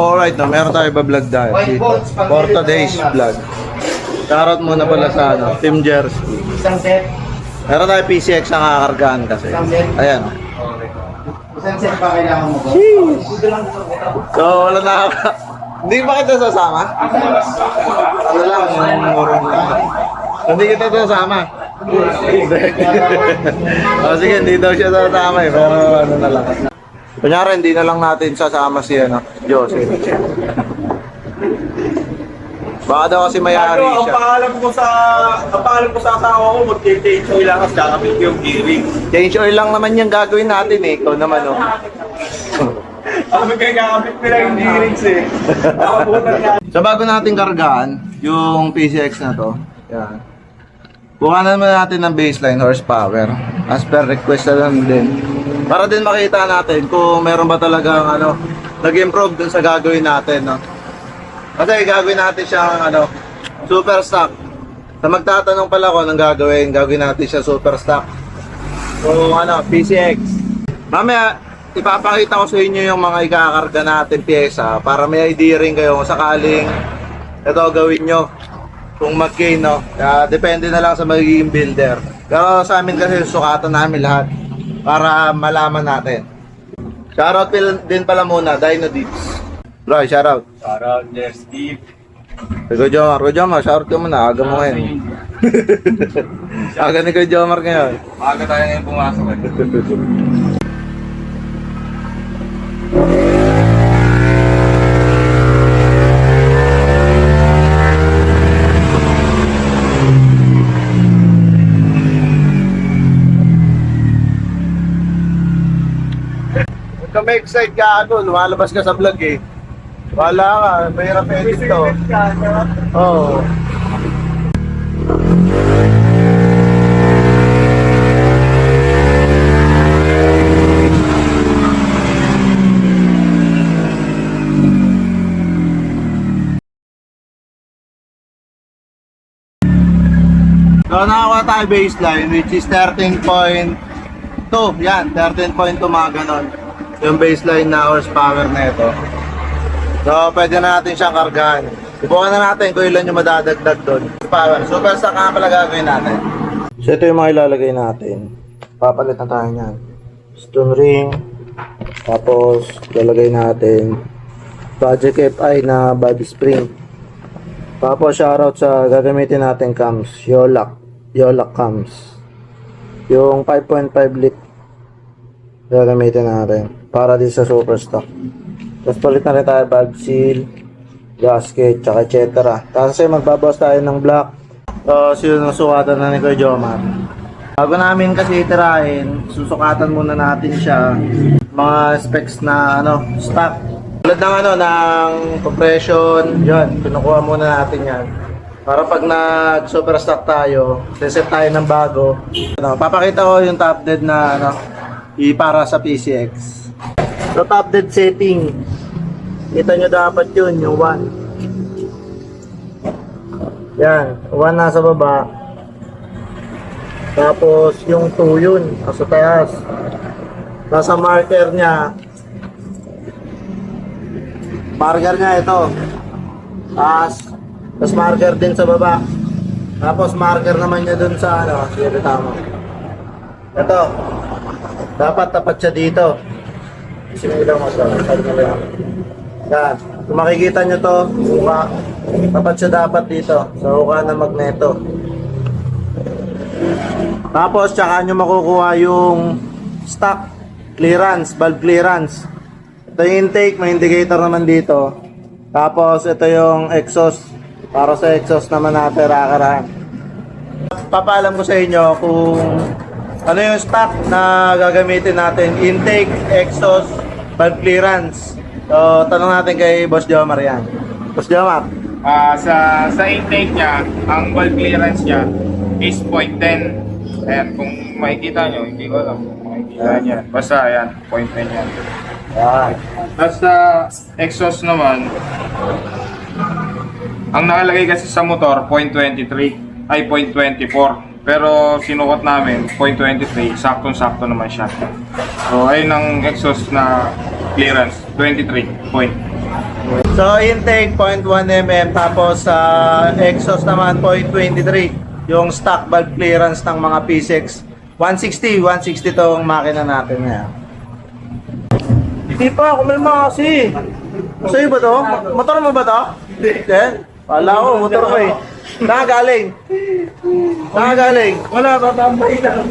alright no, meron tayo ba-vlog dahil dito. Porta Days vlog. Shoutout muna pala sa ano, Team Jersey. Isang set. Meron tayo PCX na kakargaan kasi. Ayan. Isang set pa kailangan mo ko. So, wala na Hindi ba kita sasama? Ano lang, murong lang. Hindi kita sasama. Hindi. oh, sige, hindi daw siya sasama eh, pero ano na lang. Kunyari, hindi na lang natin sasama si ano, Jose. Baka daw kasi mayari Ano, ang siya. pangalan ko sa ang pangalan ko sa asawa ko, mag-change oil lang at kakabit yung gearing. Change oil lang naman yung gagawin natin eh. Ikaw naman oh. Kami kayo kakabit nila yung gearings eh. Nakabutan nga. So bago natin kargaan yung PCX na to, yan. Buka naman natin ng baseline horsepower as per request na lang din. Para din makita natin kung meron ba talagang ano, nag-improve dun sa gagawin natin, no? Kasi gagawin natin siyang ano, super stock. Sa magtatanong pala ko ng gagawin, gagawin natin siya super stock. So ano, PCX. Mamaya, ipapakita ko sa inyo yung mga ikakarga natin pyesa para may idea rin kayo kung sakaling ito gawin nyo kung mag-gain, no? Kaya depende na lang sa magiging builder. Pero sa amin kasi sukatan namin lahat para malaman natin. Shoutout pil- din pala muna, Dino Deeps. Bro, shoutout. Para there's Steve. Kuya Jomar, Kuya Jomar, shoutout ka muna, aga mo ngayon. aga ni Kuya Jomar ngayon. Maaga tayo ngayon pumasok eh. Ka ma-excite ka ano, lumalabas ka sa vlog eh. Wala ka, mahirap edit to. Oo. So, nakakuha tayo baseline which is 13.2. Yan, 13.2 mga ganon. Yung baseline na horsepower na ito. So, pwede na natin siyang kargahan. Subukan na natin kung ilan yung madadagdag doon. Power. Super stock nga pala gagawin natin. So, ito yung mga ilalagay natin. Papalit na tayo niyan. Stone ring. Tapos, ilalagay natin Project FI na body spring. Tapos, shoutout sa gagamitin natin cams. Yolak. Yolak cams. Yung 5.5 lit gagamitin natin para din sa super stock. Tapos palit na tayo valve seal, gasket, tsaka et cetera. Tapos kasi magbabawas tayo ng block. Tapos yun ang sukatan na ni Kuya Jomar. Bago namin kasi itirahin, susukatan muna natin siya mga specs na ano, stock. Tulad ng ano, ng compression, yun, kinukuha muna natin yan. Para pag nag super stock tayo, reset tayo ng bago. Ano, papakita ko yung top dead na ano, para sa PCX. So top dead setting, kita nyo dapat yun, yung 1. Yan, 1 nasa baba. Tapos yung 2 yun, nasa taas. Nasa marker niya, marker niya ito. Taas, tapos marker din sa baba. Tapos marker naman niya dun sa ano, sige tama. Ito. Dapat tapat siya dito. Sinilang mo ito. Sabi mo lang. Yan. Kung makikita nyo to, uka. Tapat siya dapat dito. Sa uka ng magneto. Tapos, tsaka nyo makukuha yung stock clearance, valve clearance. Ito yung intake, may indicator naman dito. Tapos, ito yung exhaust. Para sa exhaust naman natin, rakarahan. Papaalam ko sa inyo kung ano yung stock na gagamitin natin. Intake, exhaust, valve clearance. So, tanong natin kay Boss Jomar yan. Boss Jomar, Ah, sa sa intake niya, ang valve clearance niya is 0.10. Ayan, kung makikita nyo, hindi ko alam kung makikita niya. Basta ayan, 0.10 yan. yan. Tapos sa exhaust naman, ang nakalagay kasi sa motor, 0.23, ay 0.24. Pero sinukat namin, 0.23, saktong-sakto naman siya. So, ayun ang exhaust na clearance, 23 point. So intake 0.1 mm tapos sa exhaust naman 0.23 yung stock valve clearance ng mga P6 160 160 tong makina natin ngayon. Hindi pa, kumalma kasi. Sa'yo ba to? Motor mo ba to? Hindi. Wala ko, motor ko eh. Saan ka galing? Saan ka galing? Wala, tatambay lang.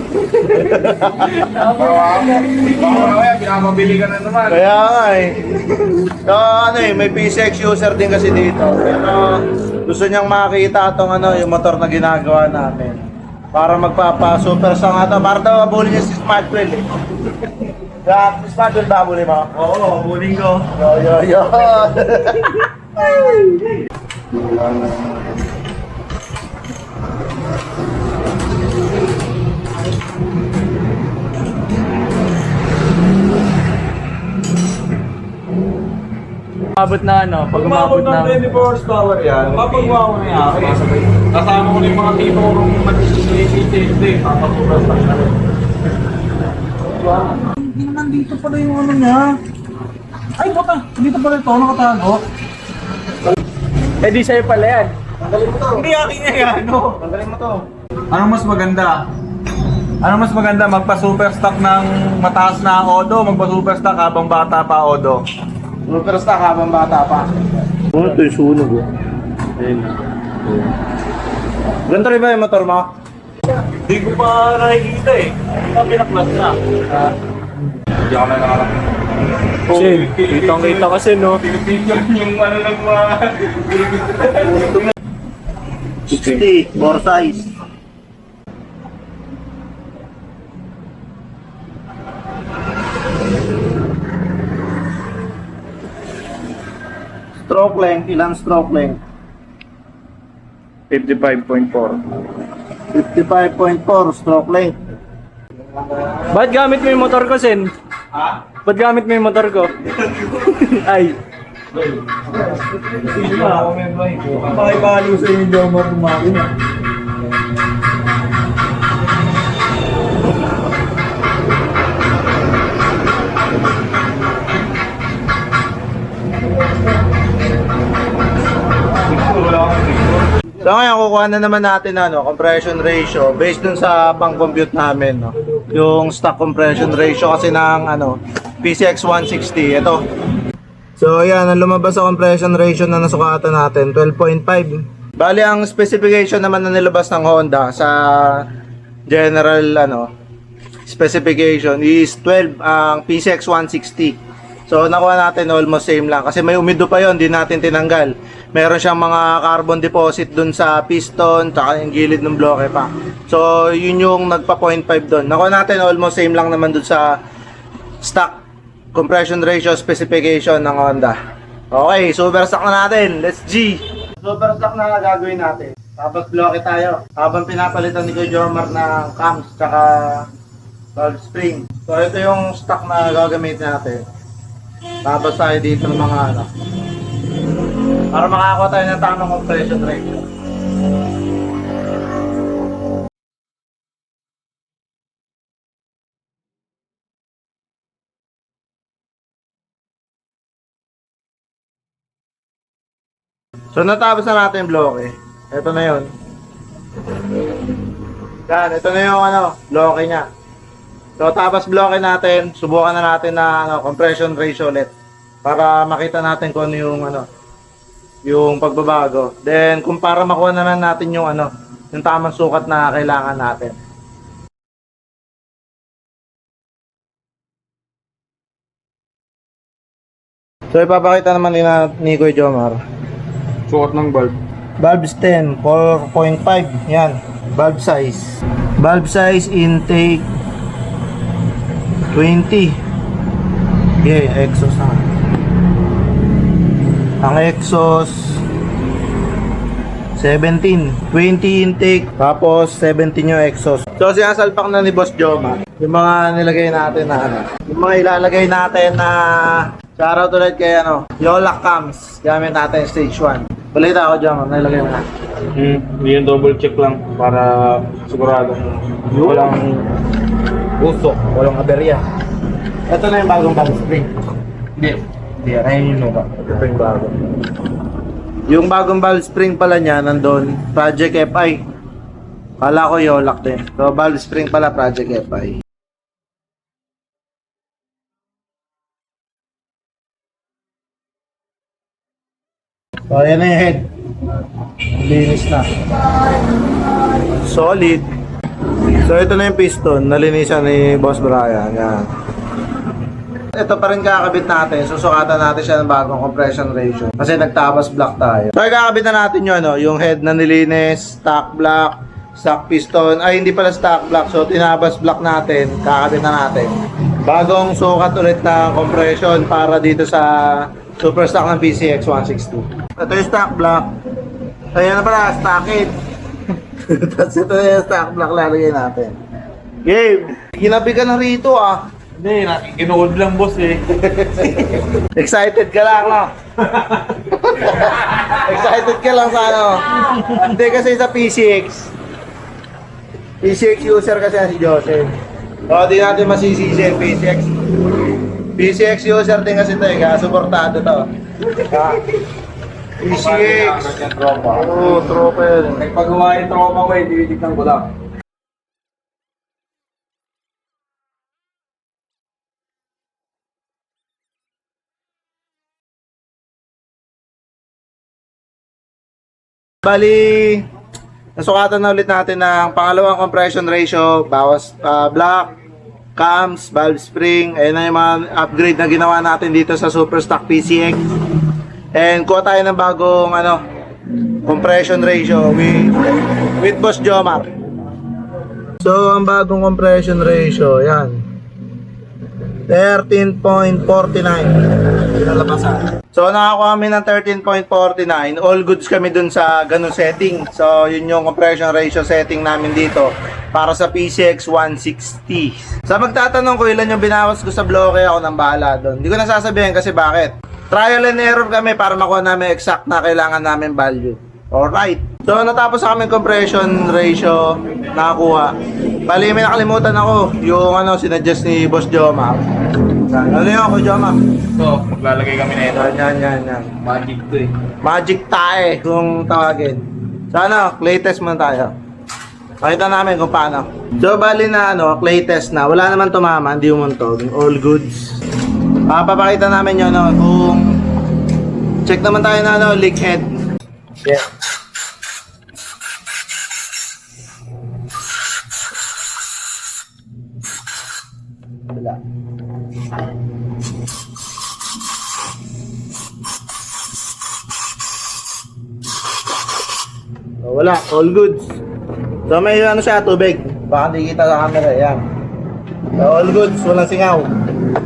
Baka mamaya, pinapabili ka na naman. Kaya nga eh. So, ano eh, may P6 user din kasi dito. Pero gusto niyang makita itong ano, yung motor na ginagawa namin. Para magpapa-super sa nga to. Para daw abuli niya si Smartwell eh. Kaya, si Smartwell ba abuli mo? Oo, buling ko. Yo, yo, yo. Umabot na ano, pag umabot ng na... 24 horsepower yan, mapagawa ko na yan. Kasama ko na yung mga tipo kong mag-CCTV. Papapuras lang na rin. Hindi naman dito pala yung ano niya. Ay, puta. Dito pala ito. Nakatago. Eh di sa'yo pala yan. Tanggalin mo to. Hindi akin niya yan, no? Tanggalin mo to. Ano mas maganda? Ano mas maganda? Magpa-superstock ng mataas na Odo, magpa-superstock habang bata pa Odo. Super stock habang bata pa. Ano ito yung sunog eh. Ganito rin ba yung motor mo? Hindi ko pa nakikita eh. Ang pinaklas na. Hindi ako na nakalap. Kasi, kitang kita kasi no. Pinipigyan yung ano mga... 60, more size. Stroke length, ilang stroke length? 55.4. 55.4 stroke length. Ba't gamit mo yung motor ko, Sen? Ha? Ba't gamit mo yung motor ko? Ay, Sige na ako may boy. Pakibalo sa inyo daw mo kumakin So ngayon, kukuha na naman natin ano, compression ratio based dun sa pang-compute namin. No? Yung stock compression ratio kasi ng ano, PCX 160. Ito. So yan, ang lumabas sa compression ratio na nasukatan natin, 12.5. Bali, ang specification naman na nilabas ng Honda sa general ano, specification is 12 ang PCX 160. So nakuha natin almost same lang kasi may umido pa yon, di natin tinanggal. Meron siyang mga carbon deposit dun sa piston, tsaka yung gilid ng bloke pa. So yun yung nagpa 0.5 doon. Nakuha natin almost same lang naman dun sa stock compression ratio specification ng Honda. Okay, super stock na natin. Let's G! Super stock na gagawin natin. Tapos bloke tayo. Habang pinapalitan ni Kuya Jomar ng cams tsaka valve spring. So ito yung stock na gagamit natin. Tapos tayo dito ng mga ano. Para makakuha tayo ng tamang compression ratio. So natapos na natin yung bloke. Ito na yun. Yan, ito na yung ano, bloke niya. So tapos bloke natin, subukan na natin na ano, compression ratio ulit para makita natin kung ano yung ano yung pagbabago. Then kung para makuha naman natin yung ano, yung tamang sukat na kailangan natin. So ipapakita naman ni, ni Kuya Jomar. Suot ng bulb. Valves 10, 4.5. Yan. Valve size. Valve size intake 20. Okay, exhaust na. Ang exhaust 17. 20 intake, tapos 17 yung exhaust. So, sinasalpak na ni Boss Joma. Yung mga nilagay natin na ano. Yung mga ilalagay natin na shoutout ulit kay ano, Yola Cams. Gamit natin stage 1. Balita ako Joma, nilagay mo na. Hmm, yun double check lang para sigurado. Walang usok, walang aberya. Ito na yung bagong valve spring. Hindi. Ayun yung luma. Ito yung bago. Yung bagong valve spring pala niya, nandun, Project FI. Kala ko Yolak din. So, valve spring pala, Project FI. So, ayan na yung head. Linis na. Solid. So, ito na yung piston. Nalinisan ni Boss Brian. Yan. Ito pa rin kakabit natin. Susukatan natin siya ng bagong compression ratio. Kasi nagtabas block tayo. So, kakabit na natin yun, ano, yung head na nilinis, stock block, stock piston. Ay, hindi pala stock block. So, tinabas block natin. Kakabit na natin. Bagong sukat ulit na compression para dito sa super stock ng PCX 160. Ito yung stock block. Ayan na pala, stockade. Tapos ito yung stock block lalagay natin. Game! Ginabi ka na rito ah. Hindi, nakikinood lang boss eh. Excited ka lang, no? Excited ka lang sa ano? Hindi kasi sa PCX. PCX user kasi si Joseph. O, di natin masisisi yung PCX. PCX user din kasi ito eh, kaya to. Ah. PCX. Oo, tropa yan. Nagpagawa yung trauma ko eh, tinitignan ko lang. Bali, nasukatan na ulit natin ng pangalawang compression ratio, bawas ah, block, cams, valve spring, ayun na yung mga upgrade na ginawa natin dito sa Superstock PCX. And kuha tayo ng bagong ano, compression ratio with, with Boss Jomar. So, ang bagong compression ratio, yan. 13.49 nalabasan. So nakakuha kami ng 13.49. All goods kami dun sa ganun setting. So yun yung compression ratio setting namin dito para sa PCX 160. Sa magtatanong ko ilan yung binawas ko sa bloke, ako nang bahala doon. Hindi ko nasasabihin kasi bakit. Trial and error kami para makuha namin exact na kailangan namin value. Alright. So natapos sa aming compression ratio nakakuha. Bali may nakalimutan ako yung ano sinadjust ni Boss Joma. Ano yun ako Joma? So, maglalagay kami na ito. Yan yan yan yan. Magic to eh. Magic tae kung tawagin. Sana clay test muna tayo. Pakita namin kung paano. So bali na ano, clay test na. Wala naman tumama, hindi umuntog. All goods. Papapakita namin yun no, kung check naman tayo na ano, leak head. Yeah. Wala. Oh, wala, all goods. So may ano siya, tubig. Baka di kita sa camera, yan. So, all goods, walang singaw.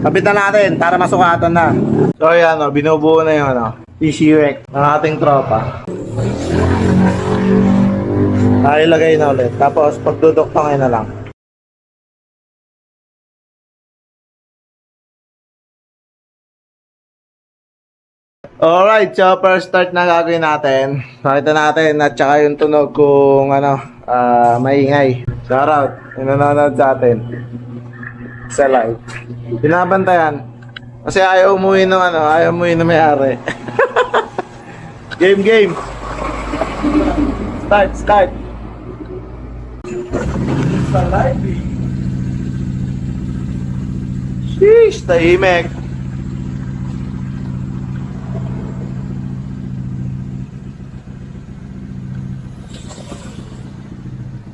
Kapitan natin para masukatan na. So yan, oh, binubuo na yung ano, PCUX ng ating tropa. Ay, ilagay na ulit. Tapos pagduduktangin na lang. Alright, so first start na gagawin natin. Pakita natin at saka yung tunog kung ano, ah, maingay. Shout out, yung nanonood sa atin. Sa live. Binabantayan. Kasi ayaw umuwi ng ano, ayaw umuwi ng may-ari. game, game. Start, start. Sa live eh. Sheesh, tahimik.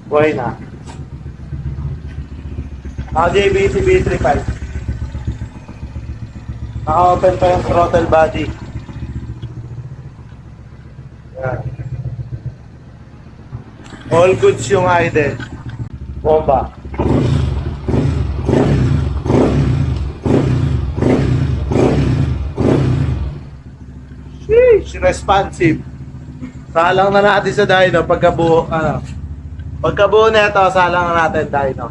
Buhay na. Naka JBC B35. Naka-open pa yung throttle body. Yan. All goods yung idle. Bomba. Sheesh, responsive. Salang na natin sa dyno pagkabuo, ano, Pagkabuo na ito, salang na natin dyno.